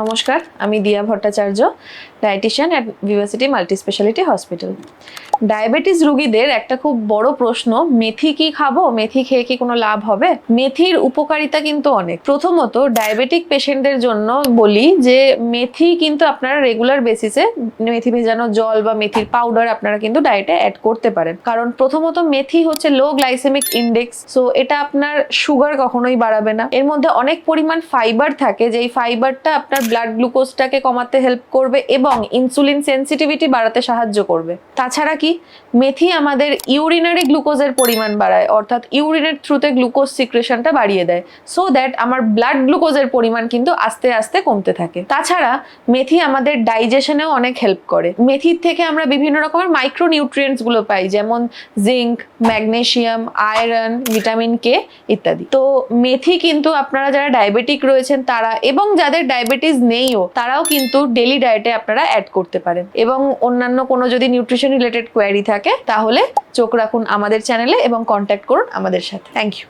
নমস্কার, আমি Diya Bhattacharya dietitian at Vivacity multi speciality hospital diabetes রুগীদের একটা খুব বড় প্রশ্ন, মেথি কি খাব? মেথি খেয়ে কি কোনো লাভ হবে? মেথির উপকারিতা কিন্তু অনেক। প্রথমত ডায়াবেটিক পেশেন্টদের জন্য বলি যে, মেথি কিন্তু আপনারা রেগুলার বেসিসে মেথি ভেজানো জল বা মেথির পাউডার আপনারা কিন্তু ডায়েটে অ্যাড করতে পারেন। কারণ প্রথমত মেথি হচ্ছে লো গ্লাইসেমিক ইন্ডেক্স সো এটা আপনার সুগার কখনোই বাড়াবে না। এর মধ্যে অনেক পরিমাণ ফাইবার থাকে, যেই ফাইবারটা আপনার ব্লাড গ্লুকোজটাকে কমাতে হেল্প করবে এবং ইনসুলিন সেন্সিটিভিটি বাড়াতে সাহায্য করবে। তাছাড়া কি? মেথি আমাদের ইউরিনারি গ্লুকোজের পরিমাণ বাড়ায়, অর্থাৎ ইউরিনের থ্রুতে গ্লুকোজ সিক্রেশনটা বাড়িয়ে দেয়। সো দ্যাট আমার ব্লাড গ্লুকোজের পরিমাণ কিন্তু আস্তে আস্তে কমতে থাকে। তাছাড়া মেথি আমাদের ডাইজেশনেও অনেক হেল্প করে। মেথির থেকে আমরা বিভিন্ন রকমের মাইক্রো নিউট্রিয়েন্টসগুলো পাই, যেমন zinc magnesium iron vitamin K ইত্যাদি। তো মেথি কিন্তু আপনারা যারা ডায়াবেটিক রয়েছেন তারা এবং যাদের ডায়াবেটিস নেইও, তারাও কিন্তু ডেলি ডায়েটে আপনারা অ্যাড করতে পারেন। এবং অন্যান্য কোনো যদি নিউট্রিশন রিলেটেড কোয়ারি থাকে, তাহলে চোখ রাখুন আমাদের চ্যানেলে এবং কন্ট্যাক্ট করুন আমাদের সাথে। Thank you